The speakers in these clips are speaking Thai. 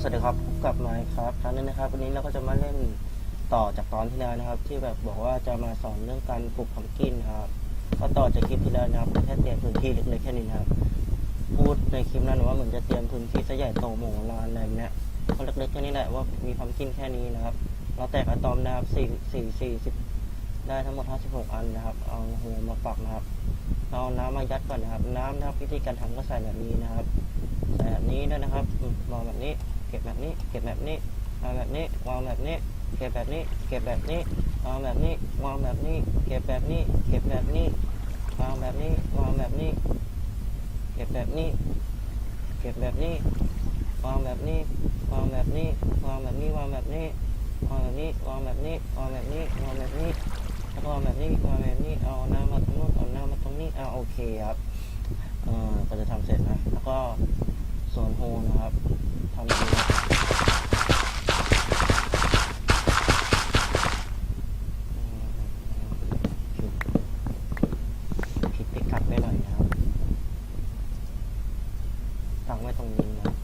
สวัสดีครับพบกับไมค์ครับครั้งนี้นะครับ วันนี้เราก็จะมาเล่นต่อจากตอนที่แล้วนะครับ ที่แบบบอกว่าจะมาสอนเรื่องการปลูกพัมกินนะครับก็ต่อจากคลิปที่แล้วนะครับแค่เตรียมพื้นที่เล็กๆแค่นี้นะครับ พูดในคลิปนั้นว่าเหมือนจะเตรียมพื้นที่ซะใหญ่โตโมโหลานอะไรแบบเนี้ยก็เล็กๆแค่นี้แหละว่ามีพัมกินแค่นี้นะครับ เราแตกอะตอมนะครับสี่สี่สี่สิบได้ทั้งหมดห้าสิบหกอันนะครับ เอาหัวมาปักนะครับเอาน้ำมายัดก่อนนะครับ น้ำนะครับวิธีการทำก็ใส่แบบนี้นะครับใส่แบบนี้ด้วยนะครับมวางแบบนี้ เก็บแบบนี้ เก็บแบบนี้วางแบบนี้วางแบบนี้ เก็บแบบนี้ เก็บแบบนี้วางแบบนี้วางแบบนี้ เก็บแบบนี้ เก็บแบบนี้วางแบบนี้วางแบบนี้ เก็บแบบนี้ เก็บแบบนี้วางแบบนี้วางแบบนี้วางแบบนี้วางแบบนี้วางแบบนี้วางแบบนี้วางแบบนี้วางแบบนี้แล้วก็วางแบบนี้วางแบบนี้เอาหน้ามาตรงนู้นเอาหน้ามาตรงนี้เอาโอเคครับเออก็จะทำเสร็จนะแล้วก็ ส่วนโฮนะครับทำดีผิดพิกัดไปหน่อยนะครับตั้งไว้ตรงนี้นะ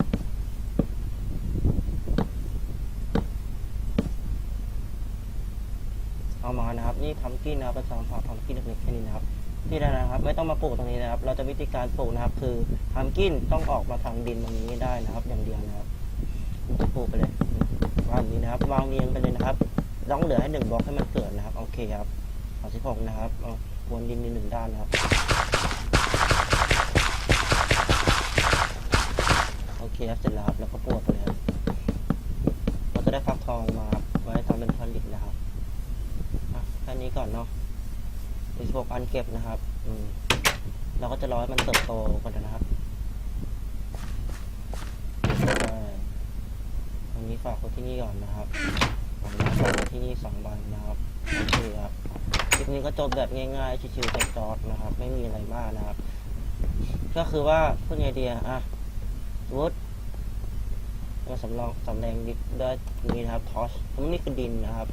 เอามานะครับ นี่ทำกินนะครับป็นสามฝาทำกินเล็กๆแค่นี้นะครับ ที่ได้นะครับ ไม่ต้องมาปลูกตรงนี้นะครับ เราจะวิธีการปลูกนะครับ คือทำกินต้องออกมาทางดินตรงนี้ได้นะครับ อย่างเดียวนะครับจะปลูกไปเลยวางนี้นะครับวางเรียงไปเลยนะครับต้องเหลือให้หนึ่งบล็อกให้มันเกิดนะครับ โอเคครับเอาสิบหกนะครับเอาวนดินในหนึ่งด้านนะครับ โอเคครับเสร็จแล้วครับแล้วก็ปวดไปเลยครับเราจะได้ฟักทองมาครับไว้ทำเป็นผลิตนะครับอะแค่นี้ก่อนเนาะ อีกสิบ หกอันเก็บนะครับ อืมเราก็จะรอให้มันเติบโตก่อนนะครับอันนี้ฝากไว้ที่นี่ก่อนนะครับอันนี้ฝากไว้ที่นี่สองใบนนะครับโอเคครับคลิปนี้ก็จบแบบง่ายๆชิวๆจอดๆนะครับ ไม่มีอะไรมากนะครับ ก็คือว่าพูดไงดีอะอะสมมติเราสำรองสำแดงดิบด้วยนี่นะครับทอชสมมตินี่คือดินนะครับ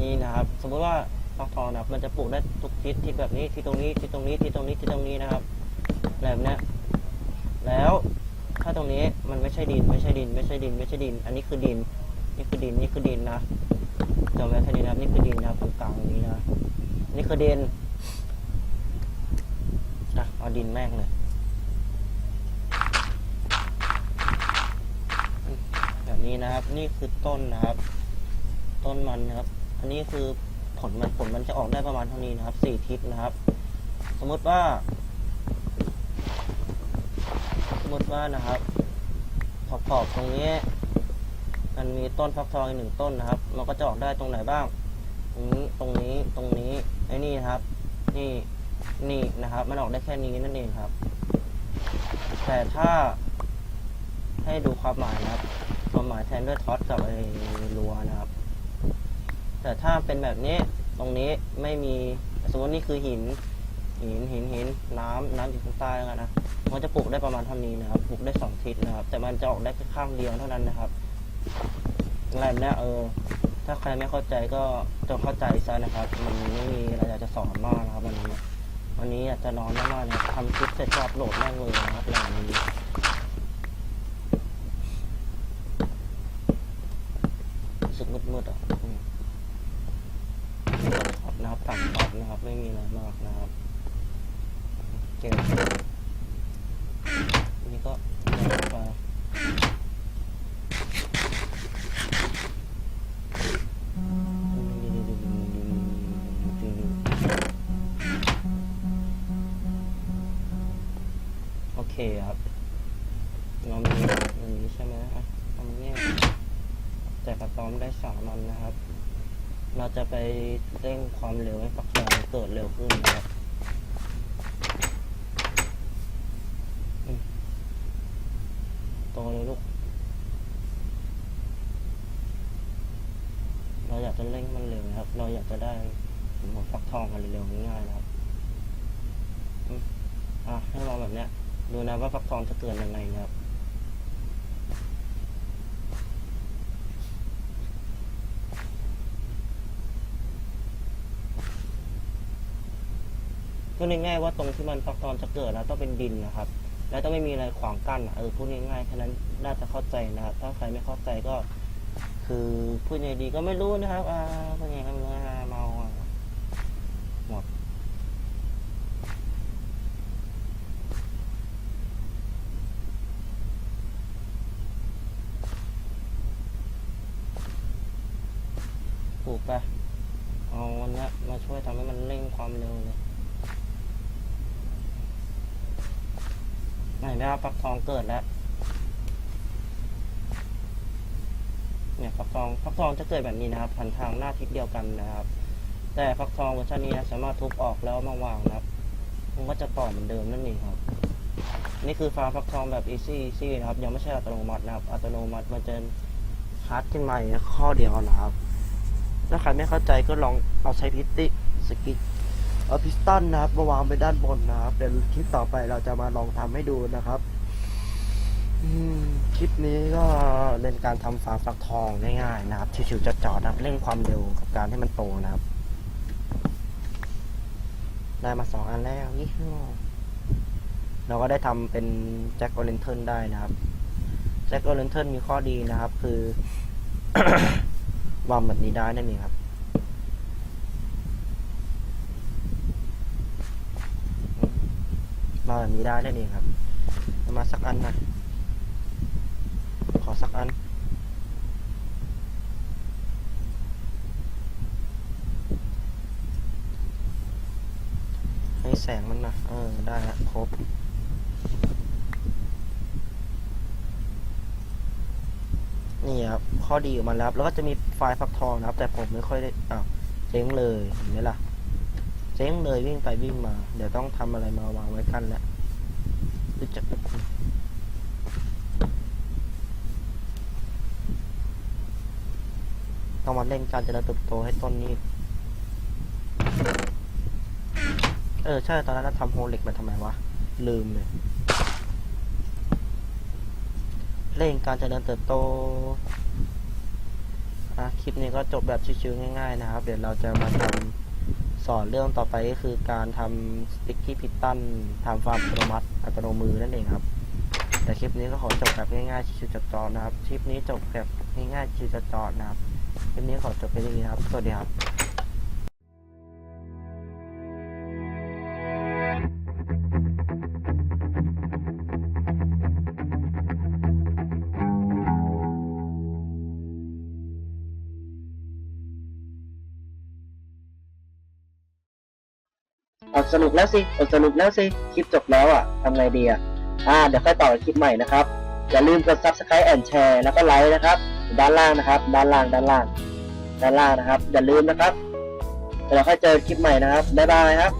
นี่นะครับ สมมติว่า ฟักทองนะครับ มันจะปลูกได้ทุกทิศทิศแบบนี้ที่ตรงนี้ที่ตรงนี้ที่ตรงนี้ที่ตรงนี้นะครับแบบนี้แล้วถ้าตรงนี้มันไม่ใช่ดินไม่ใช่ดิน ไม่ใช่ดิน ไม่ใช่ดิน อันนี้คือดิน นี่คือดินนี่คือดินนะจำไว้แค่นี้นะครับนี่คือดินนะครับตรงกลางนี้นะนี่คือดินอะเอาดินแม่งเลยแบบนี้นะครับ นี่คือต้นนะครับ ต้นมันนะครับ อันนี้คือ ลมันผลมันจะออกได้ประมาณเท่านี้นะครับสี่ทิศนะครับ สมมติว่า สมมติว่านะครับ ขอบขอบตรงนี้ มันมีต้นฟักทองอีกหนึ่งต้นนะครับ มันก็จะออกได้ตรงไหนบ้างตรงนี้ตรงนี้ตรงนี้ไอ้นี่นครับ นี่นี่นะครับ มันออกได้แค่นี้นั่นเองครับ แต่ถ้าให้ดูความหมายนะครับความหมายแทนด้วยท็อตกับไอ้รัวนะครับ แต่ถ้าเป็นแบบนี้ตรงนี้ไม่มีสมมตินี่คือหิน หินหินหินน้ำน้ำอยู่ข้างใต้แล้วกันนะมันจะปลูกได้ประมาณเท่านี้นะครับปลูกได้สองทิศนะครับ แต่มันจะออกได้แค่ข้างเดียวเท่านั้นนะครับอะไรแบบนี้เออ ถ้าใครไม่เข้าใจก็จงเข้าใจซะนะครับ มันไม่มีอะไรอยากจะสอนมากนะครับวันนี้วันนี้อยากจะนอนมากๆเลยทำคลิปเสร็จก็อัพโหลดแม่งเลยนะครับอย่างนี้ คครับเรามีอย่างนี้ใช่ไหมอะทำเงี้ยแต่กระตอมได้สามอันนะครับ เราจะไปเร่งความเร็วให้ฟักทองเกิดเร็วขึ้นนะครับโตเลยลูก เราอยากจะเร่งมันเร็วนะครับ เราอยากจะได้ผลผลฟักทองกันเร็วๆง่ายๆนะครับ อะให้ลอแบบเนี้ย ดูนะว่าฟักทองจะเกิดยังไงนะครับก็ง่ายๆว่าตรงที่มันฟักทองจะเกิดนะต้องเป็นดินนะครับ แล้วต้องไม่มีอะไรขวางกั้นอะเออพูดง่ายๆแค่นั้นน่าจะเข้าใจนะครับ ถ้าใครไม่เข้าใจก็ คือพูดยังไงดีก็ไม่รู้นะครับอ่าพูดยังไงก็ไม่รู้อ่าเมาอะหมด ถูกปเอาวันนี้มาช่วยทำให้มันเร่งความเร็วเลยไหนนะครับฟักทองเกิดแล้วเนี่ยฟักทองฟักทองจะเกิดแบบนี้นะครับพันทางหน้าทิศเดียวกันนะครับ แต่ฟักทองเวอร์ชันนี้นะสามารถทุบออกแล้วมาวางนะครับมันก็จะต่อเหมือนเดิมนั่นเองครับ นี่คือฟาร์มฟักทองแบบ easy easy นะครับ ยังไม่ใช่อัตโนมัตินะครับ อัตโนมัติมันจะฮาร์ดขึ้นมาข้อเดียวนะครับ ถ้าใครไม่เข้าใจก็ลองเอาใช้พิตติสกิทเอาพิสตันนะครับมาวางไปด้านบนนะครับเดี๋ยวคลิปต่อไปเราจะมาลองทำให้ดูนะครับอืมคลิปนี้ก็เป็นการทำฟาร์มฟักทองง่ายๆนะครับชิวๆจะจอดนะครับเร่งความเร็วกับการให้มันโตนะครับ ได้มาสองอันแล้วนี่เราก็ได้ทำเป็นแจ็คโอเลนเทิลได้นะครับแจ็คโอเลนเทิลมีข้อดีนะครับ คือ วางแบบนี้ได้นั่นเองครับมาแบบนี้ได้นั่นเองครับมาสักอันนะขอสักอันให้แสงมันนะเออ ได้ละครบ นี่ครับ ข้อดีของมันแล้วครับแล้วก็จะมีไฟล์ฟักทองนะครับ แต่ผมไม่ค่อยได้อ้าวเจ๊งเลยเห็นไหมล่ะเจ๊งเลยวิ่งไปวิ่งมา เดี๋ยวต้องทำอะไรมาวางไว้กันแล้วรู้จักต้องมาเล่นการเจริญเติบโตให้ต้นนี้ เออ ใช่ ตอนนั้นเราทำโฮเล็กมาทำไมวะ ลืมเลยเร่งการเจริญเติบโต อะคลิปนี้ก็จบแบบชิวๆง่ายๆนะครับ เดี๋ยวเราจะมาทำสอนเรื่องต่อไปก็คือการทำสติ๊กกี้พิตตันทำฟาร์มอัตโนมัติอัตโนมือนั่นเองครับ แต่คลิปนี้ก็ขอจบแบบง่ายๆชิวๆจัดจอนะครับคลิปนี้จบแบบง่ายๆชิวๆจัดจอนะครับคลิปนี้ขอจบไปที่นี้ครับสวัสดีครับ อดสรุปแล้วสิอดสรุปแล้วสิคลิปจบแล้วอะทำไงดีอะอ่าเดี๋ยวค่อยต่อคลิปใหม่นะครับ อย่าลืมกด subscribe and share แล้วก็ไลค์นะครับ ด้านล่างนะครับ ด้านล่างด้านล่าง ด้านล่างนะครับ อย่าลืมนะครับเดี๋ยวค่อยเจอคลิปใหม่นะครับบ๊ายบายครับ